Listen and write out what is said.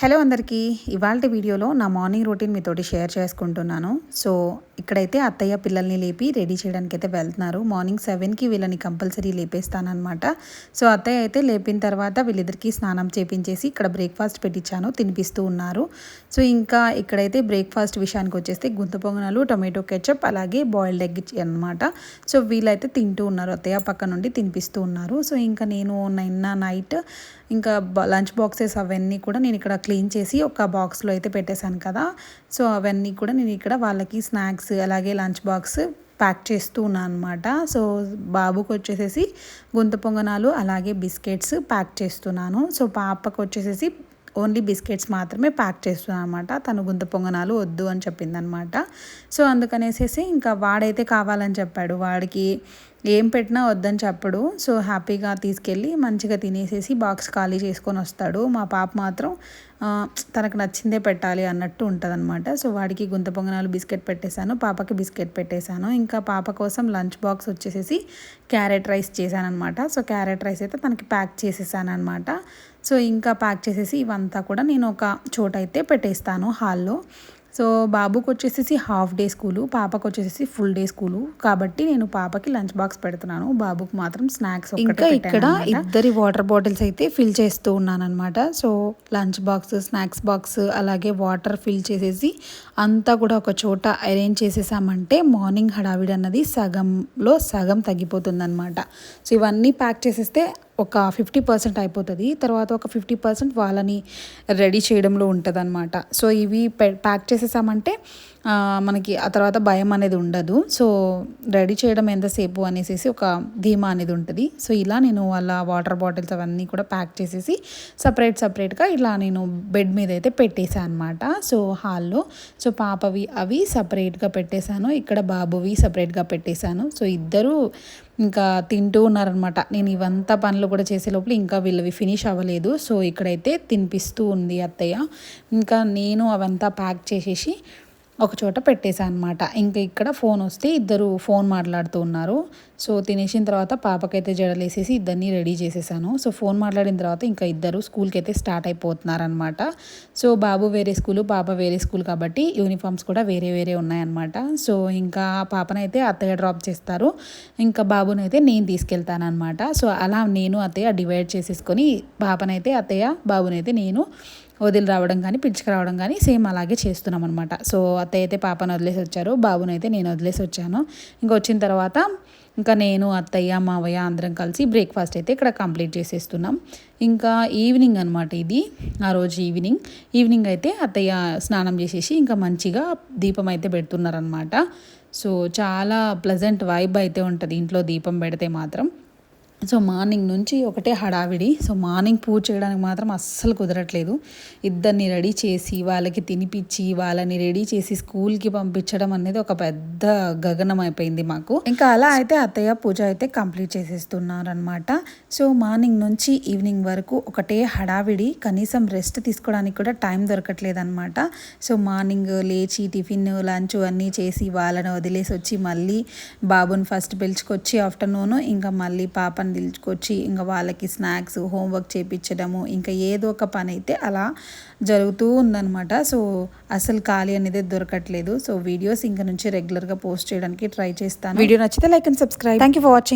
Hello అందరికీ ఇవాళ వీడియోలో నా మార్నింగ్ రొటీన్ మీతోటి షేర్ చేసుకుంటున్నాను. సో ఇక్కడైతే అత్తయ్య పిల్లల్ని లేపి రెడీ చేయడానికి అయితే వెళ్తున్నారు. మార్నింగ్ సెవెన్కి వీళ్ళని కంపల్సరీ లేపేస్తానమాట సో అత్తయ్య అయితే లేపిన తర్వాత వీళ్ళిద్దరికీ స్నానం చేపించేసి ఇక్కడ బ్రేక్ఫాస్ట్ పెట్టించాను తినిపిస్తూ ఉన్నారు. సో ఇంకా ఇక్కడైతే బ్రేక్ఫాస్ట్ విషయానికి వచ్చేస్తే గుంత పొంగనాలు టొమాటో కెచప్ అలాగే బాయిల్డ్ ఎగ్ అనమాట సో వీళ్ళైతే తింటూ ఉన్నారు అత్తయ్య పక్క నుండి తినిపిస్తూ ఉన్నారు. సో ఇంకా నేను నిన్న నైట్ ఇంకా లంచ్ బాక్సెస్ అవన్నీ కూడా నేను ఇక్కడ క్లీన్ చేసి ఒక బాక్స్లో అయితే పెట్టేశాను కదా. సో అవన్నీ కూడా నేను ఇక్కడ వాళ్ళకి స్నాక్స్ అలాగే లంచ్ బాక్స్ ప్యాక్ చేస్తూ ఉన్నాను అనమాట సో బాబుకి వచ్చేసేసి గుంత పొంగనాలు అలాగే బిస్కెట్స్ ప్యాక్ చేస్తున్నాను. సో పాపకు వచ్చేసేసి ఓన్లీ బిస్కెట్స్ మాత్రమే ప్యాక్ చేస్తున్నాను అనమాట తను గుంత పొంగనాలు వద్దు అని చెప్పిందనమాట సో అందుకనేసేసి ఇంకా వాడైతే కావాలని చెప్పాడు. వాడికి ఏం పెట్టినా వద్దని చెప్పడు. సో హ్యాపీగా తీసుకెళ్ళి మంచిగా తినేసేసి బాక్స్ ఖాళీ చేసుకొని వస్తాడు. మా పాప మాత్రం తనకు నచ్చిందే పెట్టాలి అన్నట్టు ఉంటుందన్నమాట. సో వాడికి గుంత పొంగనాలు బిస్కెట్ పెట్టేశాను పాపకి బిస్కెట్ పెట్టేశాను. ఇంకా పాప కోసం లంచ్ బాక్స్ వచ్చేసేసి క్యారెట్ రైస్ చేశానమాట అనమాట సో క్యారెట్ రైస్ అయితే తనకి ప్యాక్ చేసేసాను అనమాట సో ఇంకా ప్యాక్ చేసేసి ఇవంతా కూడా నేను ఒక చోట అయితే పెట్టేస్తాను హాల్లో. సో బాబుకి వచ్చేసి హాఫ్ డే స్కూలు పాపకు వచ్చేసి ఫుల్ డే స్కూలు. కాబట్టి నేను పాపకి లంచ్ బాక్స్ పెడుతున్నాను. బాబుకి మాత్రం స్నాక్స్ ఇంకా ఇక్కడ ఇద్దరి వాటర్ బాటిల్స్ అయితే ఫిల్ చేస్తూ ఉన్నాను అనమాట so lunch box snacks box అలాగే వాటర్ ఫిల్ చేసేసి అంతా కూడా ఒక చోట అరేంజ్ చేసేసామంటే మార్నింగ్ హడావిడి అన్నది సగంలో సగం తగ్గిపోతుంది అనమాట సో ఇవన్నీ ప్యాక్ చేసేస్తే ఒక ఫిఫ్టీ పర్సెంట్ అయిపోతుంది. తర్వాత ఒక ఫిఫ్టీ పర్సెంట్ వాళ్ళని రెడీ చేయడంలో ఉంటుంది అనమాట సో ఇవి ప్యాక్ చేసేసామంటే మనకి ఆ తర్వాత భయం అనేది ఉండదు. సో రెడీ చేయడం ఎంతసేపు అనేసి ఒక ధీమా అనేది ఉంటుంది. సో ఇలా నేను వాళ్ళ వాటర్ బాటిల్స్ అవన్నీ కూడా ప్యాక్ చేసేసి సపరేట్ సపరేట్గా ఇలా నేను బెడ్ మీద అయితే పెట్టేశాను అనమాట సో హాల్లో సో పాపవి అవి సపరేట్గా పెట్టేశాను. ఇక్కడ బాబువి సపరేట్గా పెట్టేశాను. సో ఇద్దరు ఇంకా తింటూ ఉన్నారనమాట నేను ఇవంతా పనులు కూడా చేసే లోపల ఇంకా వీళ్ళవి ఫినిష్ అవ్వలేదు. సో ఇక్కడైతే తినిపిస్తూ ఉంది అత్తయ్య. ఇంకా నేను అవంతా ప్యాక్ చేసేసి ఒక చోట పెట్టేశాను అనమాట ఇంకా ఇక్కడ ఫోన్ వస్తే ఇద్దరు ఫోన్ మాట్లాడుతూ ఉన్నారు. సో తినేసిన తర్వాత పాపకైతే జడలేసేసి ఇద్దరిని రెడీ చేసేసాను. సో ఫోన్ మాట్లాడిన తర్వాత ఇంకా ఇద్దరు స్కూల్కి అయితే స్టార్ట్ అయిపోతున్నారనమాట. సో బాబు వేరే స్కూలు పాప వేరే స్కూల్ కాబట్టి యూనిఫామ్స్ కూడా వేరే వేరే ఉన్నాయన్నమాట. సో ఇంకా పాపనైతే అత్తయ్య డ్రాప్ చేస్తారు. ఇంకా బాబునైతే నేను తీసుకెళ్తానమాట సో అలా నేను అత్తయ్య డివైడ్ చేసేసుకొని పాపనైతే అత్తయ్య బాబునైతే నేను వదిలి రావడం కానీ పిలుచుకురావడం కానీ సేమ్ అలాగే చేస్తున్నాం అనమాట సో అత్తయ్య అయితే పాపను వదిలేసి వచ్చారు బాబునైతే నేను వదిలేసి వచ్చాను. ఇంకా వచ్చిన తర్వాత ఇంకా నేను అత్తయ్య మావయ్య అందరం కలిసి బ్రేక్ఫాస్ట్ అయితే ఇక్కడ కంప్లీట్ చేసేస్తున్నాం. ఇంకా ఈవినింగ్ అనమాట ఇది ఆ రోజు ఈవినింగ్ ఈవినింగ్ అయితే అత్తయ్య స్నానం చేసేసి ఇంకా మంచిగా దీపం అయితే పెడుతున్నారనమాట సో చాలా ప్లజెంట్ వైబ్ అయితే ఉంటుంది ఇంట్లో దీపం పెడితే మాత్రం. సో మార్నింగ్ నుంచి ఒకటే హడావిడి. సో మార్నింగ్ పూజ చేయడానికి మాత్రం అస్సలు కుదరట్లేదు. ఇద్దరిని రెడీ చేసి వాళ్ళకి తినిపించి వాళ్ళని రెడీ చేసి స్కూల్కి పంపించడం అనేది ఒక పెద్ద గగనం అయిపోయింది మాకు. ఇంకా అలా అయితే అత్తయ్య పూజ అయితే కంప్లీట్ చేసేస్తున్నారనమాట సో మార్నింగ్ నుంచి ఈవినింగ్ వరకు ఒకటే హడావిడి. కనీసం రెస్ట్ తీసుకోవడానికి కూడా టైం దొరకట్లేదు అనమాట సో మార్నింగ్ లేచి టిఫిన్ లంచ్ అన్నీ చేసి వాళ్ళని వదిలేసి వచ్చి మళ్ళీ బాబుని ఫస్ట్ పిలుచుకొచ్చి ఆఫ్టర్నూన్ ఇంకా మళ్ళీ పాప పని పిలుచుకొచ్చి ఇంకా వాళ్ళకి స్నాక్స్ హోంవర్క్ చేయించడము ఇంకా ఏదో ఒక పని అయితే అలా జరుగుతూ ఉందనమాట సో అసలు ఖాళీ అనేది దొరకట్లేదు. సో వీడియోస్ ఇంకా నుంచి రెగ్యులర్గా పోస్ట్ చేయడానికి ట్రై చేస్తాను. వీడియో నచ్చితే like and subscribe. Thank you for watching